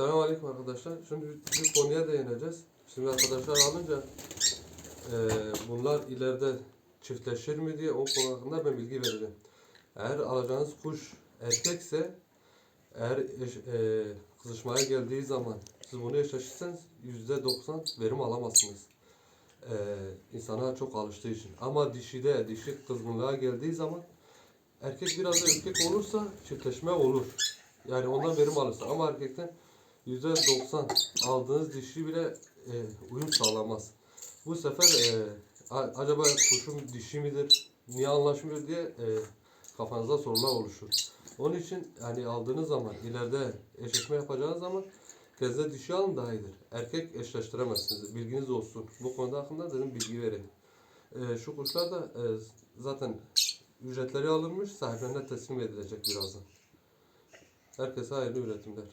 Selamünaleyküm arkadaşlar. Şimdi bir konuya değineceğiz. Şimdi arkadaşlar alınca e, bunlar ileride çiftleşir mi diye o konu hakkında ben bilgi vereceğim. Eğer alacağınız kuş erkekse eğer eş, e, kızışmaya geldiği zaman siz bunu eşleşirseniz yüzde doksan verim alamazsınız. E, insana çok alıştığı için. Ama dişide dişi kızgınlığa geldiği zaman erkek biraz da ürkek olursa çiftleşme olur. Yani ondan verim alırsın. Ama erkekten %90 aldığınız dişi bile e, uyum sağlamaz. Bu sefer e, acaba kuşum dişi midir, niye anlaşmıyor diye e, kafanızda sorular oluşur. Onun için hani aldığınız zaman ileride eşleşme yapacağınız zaman kezde dişi alın daha iyidir. Erkek eşleştiremezsiniz. Bilginiz olsun. Bu konuda hakkında dedim bilgi vereyim. E, şu kuşlar da e, zaten ücretleri alınmış sahiplerine teslim edilecek birazdan. Herkese hayırlı üretimler.